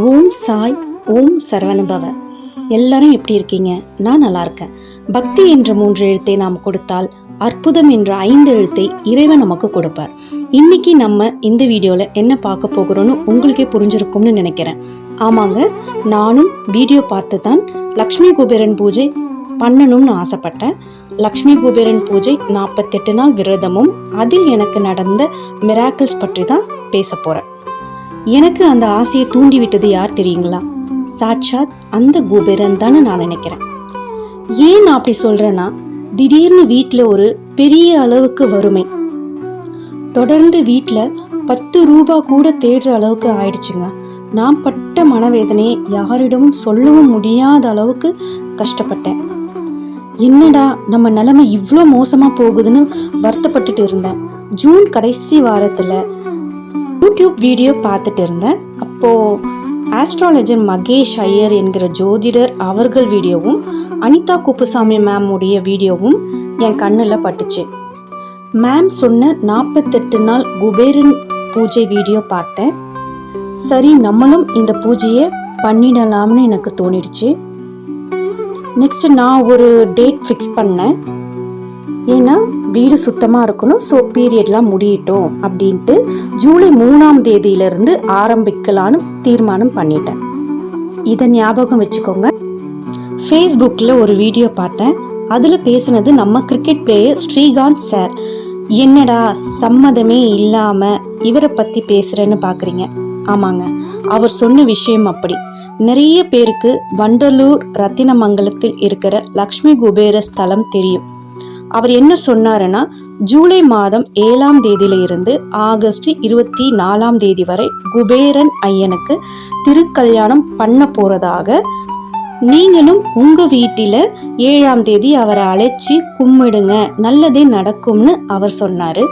ஓம் சாய் ஓம் சரவணபவ. எல்லாரும் எப்படி இருக்கீங்க? நான் நல்லா இருக்கேன். பக்தி என்ற மூன்று எழுத்தை நாம் கொடுத்தால் அற்புதம் என்ற ஐந்து எழுத்தை இறைவன் நமக்கு கொடுப்பார். இன்னைக்கு நம்ம இந்த வீடியோவில் என்ன பார்க்க போகிறோன்னு உங்களுக்கே புரிஞ்சிருக்கும்னு நினைக்கிறேன். ஆமாங்க நானும் வீடியோ பார்த்து தான் லக்ஷ்மி குபேரன் பூஜை பண்ணணும்னு ஆசைப்பட்டேன். லக்ஷ்மி குபேரன் பூஜை நாற்பத்தெட்டு நாள் விரதமும் அதில் எனக்கு நடந்த மிராக்கிள்ஸ் பற்றி தான் பேச போகிறேன் எனக்கு அந்த ஆசையை தூண்டிவிட்டது யார் தெரியுங்களா? சாட்சாத் அந்த குபேரன் தானே நான் நினைக்கிறேன். ஏன் நான் அப்படி சொல்றேன்னா திடீர்னு வீட்டில் ஒரு பெரிய அளவுக்கு வறுமை. தொடர்ந்து வீட்டில் பத்து ரூபா கூட தேடுற அளவுக்கு ஆயிடுச்சுங்க. நான் பட்ட மனவேதனையை யாரிடமும் சொல்லவும் முடியாத அளவுக்கு கஷ்டப்பட்டேன். என்னடா நம்ம நிலைமை இவ்வளோ மோசமாக போகுதுன்னு வருத்தப்பட்டுட்டு இருந்தேன். ஜூன் கடைசி வாரத்தில் யூடியூப் வீடியோ பார்த்துட்டு இருந்தேன். அப்போது ஆஸ்ட்ராலஜர் மகேஷ் ஐயர் என்கிற ஜோதிடர் அவர்கள் வீடியோவும் அனிதா குப்புசாமி மேம் உடைய வீடியோவும் என் கண்ணில் பட்டுச்சு. மேம் சொன்ன நாற்பத்தெட்டு நாள் குபேரன் பூஜை வீடியோ பார்த்தேன். சரி நம்மளும் இந்த பூஜையை பண்ணிடலாம்னு எனக்கு தோணிடுச்சு. நெக்ஸ்ட் நான் ஒரு டேட் ஃபிக்ஸ் பண்ணேன். ஏன்னா வீடு சுத்தமாக இருக்கணும் ஸோ பீரியட்லாம் முடியட்டும் அப்படின்ட்டு ஜூலை மூணாம் தேதியிலிருந்து ஆரம்பிக்கலான்னு தீர்மானம் பண்ணிட்டேன். இதை ஞாபகம் வச்சுக்கோங்க. ஃபேஸ்புக்கில் ஒரு வீடியோ பார்த்தேன். அதில் பேசினது நம்ம கிரிக்கெட் பிளேயர் ஸ்ரீகாந்த் சார் என்னடா சம்மதமே இல்லாமல் இவரை பற்றி பேசுகிறேன்னு பார்க்குறீங்க ஆமாங்க அவர் சொன்ன விஷயம் அப்படி. நிறைய பேருக்கு வண்டலூர் ரத்தினமங்கலத்தில் இருக்கிற லக்ஷ்மி குபேர ஸ்தலம் தெரியும். அவர் என்ன சொன்னாருன்னா ஜூலை மாதம் ஏழாம் தேதியிலிருந்து ஆகஸ்ட் இருபத்தி நாலாம் தேதி வரை குபேரன் ஐயனுக்கு திருக்கல்யாணம் பண்ண போறதாக நீங்களும் உங்க வீட்டில ஏழாம் தேதி அவரை அழைச்சி கும்பிடுங்க நல்லதே நடக்கும்னு அவர் சொன்னாரு.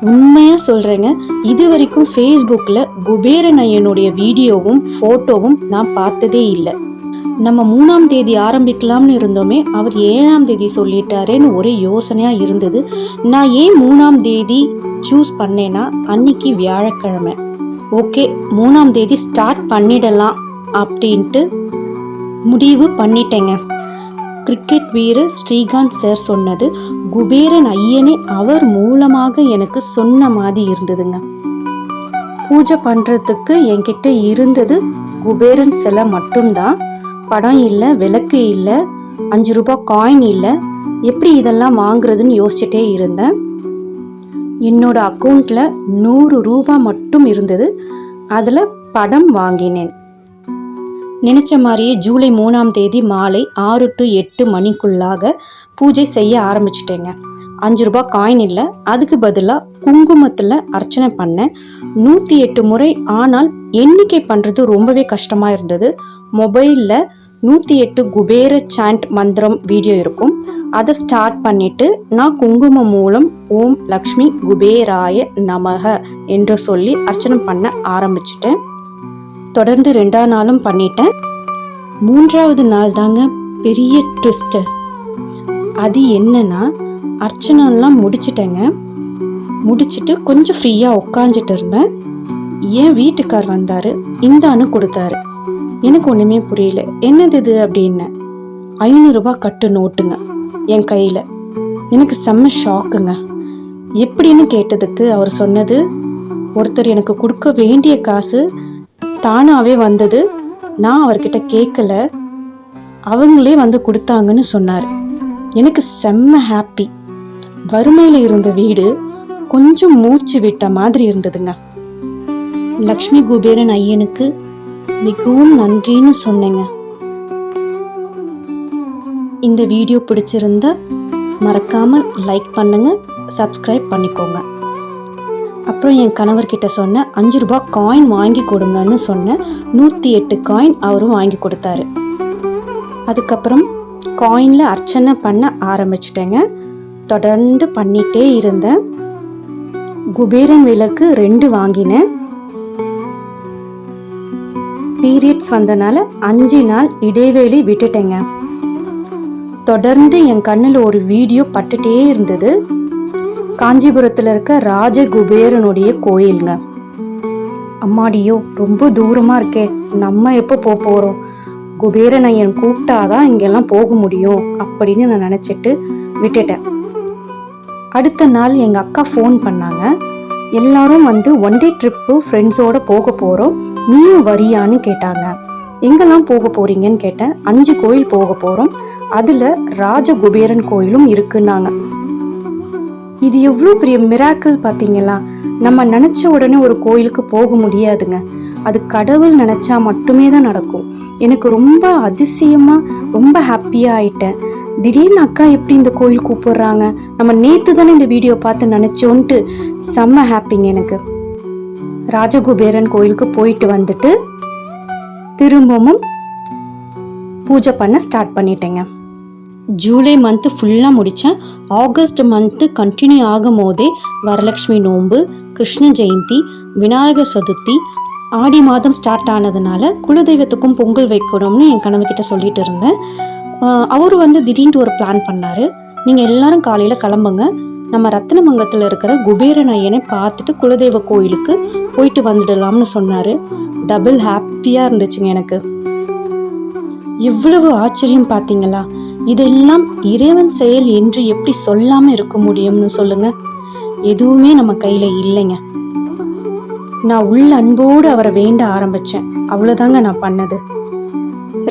உண்மையா சொல்றேங்க இது வரைக்கும் ஃபேஸ்புக்கில் குபேரன் ஐயனுடைய வீடியோவும் ஃபோட்டோவும் நான் பார்த்ததே இல்லை. நம்ம மூணாம் தேதி ஆரம்பிக்கலாம்னு இருந்தோமே அவர் ஏழாம் தேதி சொல்லிட்டாரேன்னு ஒரே யோசனையாக இருந்தது. நான் ஏன் மூணாம் தேதி சூஸ் பண்ணேன்னா அன்னைக்கு வியாழக்கிழமை. ஓகே மூணாம் தேதி ஸ்டார்ட் பண்ணிடலாம் அப்படின்ட்டு முடிவு பண்ணிட்டேங்க. கிரிக்கெட் வீரர் ஸ்ரீகாந்த் சார் சொன்னது குபேரன் ஐயனே அவர் மூலமாக எனக்கு சொன்ன மாதிரி இருந்ததுங்க. பூஜை பண்ணுறதுக்கு என்கிட்ட இருந்தது குபேரன் சிலை மட்டும்தான். படம் இல்லை விளக்கு இல்லை அஞ்சு ரூபாய் காயின் இல்லை. எப்படி இதெல்லாம் வாங்குறதுன்னு யோசிச்சுட்டே இருந்தேன். என்னோட அக்கௌண்ட்டில் நூறு ரூபாய் மட்டும் இருந்தது. அதில் படம் வாங்கினேன். நினச்ச மாதிரியே ஜூலை மூணாம் தேதி மாலை ஆறு டு எட்டு மணிக்குள்ளாக பூஜை செய்ய ஆரம்பிச்சிட்டேங்க. அஞ்சு ரூபாய் காயின் இல்லை அதுக்கு பதிலாக குங்குமத்தில் அர்ச்சனை பண்ணேன். நூற்றி எட்டு முறை ஆனால் எண்ணிக்கை பண்ணுறது ரொம்பவே கஷ்டமாக இருந்தது. மொபைலில் நூற்றி எட்டு குபேர சாண்ட் மந்திரம் வீடியோ இருக்கும். அதை ஸ்டார்ட் பண்ணிட்டு நான் குங்குமம் மூலம் ஓம் லக்ஷ்மி குபேராய நமக என்று சொல்லி அர்ச்சனை பண்ண ஆரம்பிச்சிட்டேன். தொடர்ந்து ரெண்டாவது நாளும் பண்ணிட்டேன். மூன்றாவது நாள் தாங்க பெரிய ட்விஸ்ட்டு அது என்னன்னா அர்ச்சனைலாம் முடிச்சிட்டேங்க. முடிச்சிட்டு கொஞ்சம் ஃப்ரீயாக உட்காந்துட்டு இருந்தேன். என் வீட்டுக்கார் வந்தார் இந்தான்னு கொடுத்தாரு. எனக்கு ஒன்றுமே புரியல. என்னது இது அப்படின்னு. ஐநூறுரூபா கட்டு நோட்டுங்க என் கையில். எனக்கு செம்ம ஷாக்குங்க எப்படின்னு கேட்டதுக்கு அவர் சொன்னது ஒருத்தர் எனக்கு கொடுக்க வேண்டிய காசு தானாகவே வந்தது. நான் அவர்கிட்ட கேட்கல அவங்களே வந்து கொடுத்தாங்கன்னு சொன்னார். எனக்கு செம்ம ஹாப்பி வறுமையில் இருந்த வீடு கொஞ்சம் மூச்சு விட்ட மாதிரி இருந்ததுங்க. லக்ஷ்மி குபேரன் ஐயனுக்கு மிகவும் நன்றின்னு சொன்னேங்க. இந்த வீடியோ பிடிச்சிருந்தா மறக்காமல் லைக் பண்ணுங்க சப்ஸ்கிரைப் பண்ணிக்கோங்க. அப்புறம் என் கணவர்கிட்ட சொன்னேன் அஞ்சு ரூபாய் காயின் வாங்கி கொடுங்கன்னு சொன்னேன் நூற்றி எட்டு காயின் அவரும் வாங்கி கொடுத்தாரு. அதுக்கப்புறம் காயினில் அர்ச்சனை பண்ண ஆரம்பிச்சிட்டேங்க. தொடர்ந்து பண்ணிகிட்டே இருந்தேன். குபேரன் விளக்கு ரெண்டு வாங்கினேன். பீரியட்ஸ் வந்தனால அஞ்சு நாள் இடைவேளை விட்டுட்டேங்க. தொடர்ந்து என் கண்ணில் ஒரு வீடியோ பட்டுட்டே இருந்தது. காஞ்சிபுரத்தில் இருக்க ராஜகுபேரனுடைய கோயிலுங்க. அம்மாடியோ ரொம்ப தூரமாக இருக்கே. நம்ம எப்போ போக போகிறோம் குபேரன் ஐயன் கூப்பிட்டாதான் இங்கெல்லாம் போக முடியும் அப்படின்னு நான் நினச்சிட்டு விட்டுட்டேன். அடுத்த நாள் எங்கள் அக்கா ஃபோன் பண்ணாங்க. எல்லாரும் வந்து ஒன் டே ட்ரிப்பு ஃப்ரெண்ட்ஸோட போக போகிறோம் நீயும் வரியான்னு கேட்டாங்க. எங்கெல்லாம் போக போறீங்கன்னு கேட்டேன். அஞ்சு கோயில் போக போகிறோம் அதில் ராஜகுபேரன் கோயிலும் இருக்குன்னாங்க. இது எவ்வளோ பெரிய மிராக்கிள் பார்த்தீங்களா? நம்ம நினச்ச உடனே ஒரு கோயிலுக்கு போக முடியாதுங்க. அது கடவுள் நினச்சா மட்டுமே தான் நடக்கும். எனக்கு ரொம்ப அதிசயமாக ரொம்ப ஹாப்பியாக ஆயிட்டேன். திடீர்னு அக்கா எப்படி இந்த கோயில் கூப்பிடுறாங்க? நம்ம நேற்று தானே இந்த வீடியோ பார்த்து நினச்சோன்ட்டு செம்ம ஹாப்பிங்க எனக்கு. ராஜகுபேரன் கோயிலுக்கு போயிட்டு வந்துட்டு திரும்பவும் பூஜை பண்ண ஸ்டார்ட் பண்ணிட்டேங்க. ஜூலை மந்த்து ஃபுல்லாக முடித்தேன் ஆகஸ்ட் மந்த்து கண்டினியூ ஆகும் போதே வரலட்சுமி நோன்பு கிருஷ்ண ஜெயந்தி விநாயகர் சதுர்த்தி ஆடி மாதம் ஸ்டார்ட் ஆனதுனால குலதெய்வத்துக்கும் பொங்கல் வைக்கணும்னு என் கணவர்கிட்ட சொல்லிட்டு இருந்தேன். அவர் வந்து திடீர்னு ஒரு பிளான் பண்ணார். நீங்கள் எல்லாரும் காலையில் கிளம்புங்க. நம்ம ரத்தினமங்கலத்தில் இருக்கிற குபேரன் ஐயனை பார்த்துட்டு குலதெய்வ கோயிலுக்கு போயிட்டு வந்துடலாம்னு சொன்னார். டபுள் ஹாப்பியாக இருந்துச்சுங்க எனக்கு. இவ்வளவு ஆச்சரியம் பார்த்தீங்களா இதெல்லாம் இறைவன் செயல் என்று எப்படி சொல்லாமல் இருக்க முடியும்னு சொல்லுங்க. எதுவுமே நம்ம கையில் இல்லைங்க. நான் உள்ள அன்போடு அவரை வேண்ட ஆரம்பித்தேன் அவ்வளோதாங்க நான் பண்ணது.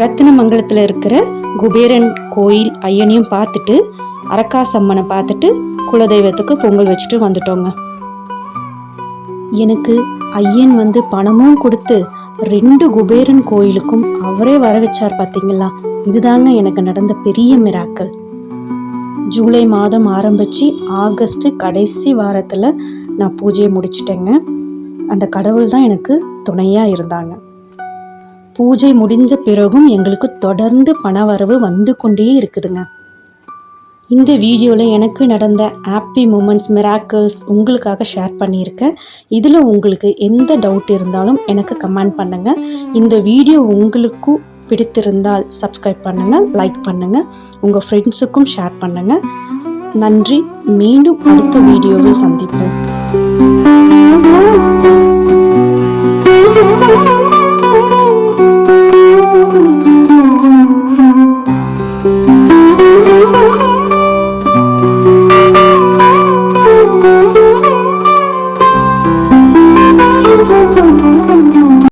ரத்தினமங்கலத்தில் இருக்கிற குபேரன் கோயில் ஐயனையும் பார்த்துட்டு அரக்காசம்மனை பார்த்துட்டு குலதெய்வத்துக்கு பொங்கல் வச்சுட்டு வந்துட்டோங்க. எனக்கு ஐயன் வந்து பணமும் கொடுத்து ரெண்டு குபேரன் கோயிலுக்கும் அவரே வர வச்சார் பார்த்தீங்களா இதுதாங்க எனக்கு நடந்த பெரிய மிராக்கள் ஜூலை மாதம் ஆரம்பித்து ஆகஸ்ட் கடைசி வாரத்தில் நான் பூஜையை முடிச்சிட்டேங்க. அந்த கடவுள் தான் எனக்கு துணையாக இருந்தாங்க. பூஜை முடிஞ்ச பிறகும் எங்களுக்கு தொடர்ந்து பணவரவு வந்து கொண்டே இருக்குதுங்க. இந்த வீடியோவில் எனக்கு நடந்த ஹாப்பி மூமெண்ட்ஸ் மிராக்கிள்ஸ் உங்களுக்காக ஷேர் பண்ணியிருக்கேன். இதில் உங்களுக்கு எந்த டவுட் இருந்தாலும் எனக்கு கமெண்ட் பண்ணுங்கள் இந்த வீடியோ உங்களுக்கும் பிடித்திருந்தால் சப்ஸ்கிரைப் பண்ணுங்கள் லைக் பண்ணுங்கள் உங்கள் ஃப்ரெண்ட்ஸுக்கும் ஷேர் பண்ணுங்கள் நன்றி மீண்டும் அடுத்த வீடியோவில் சந்திப்போம்.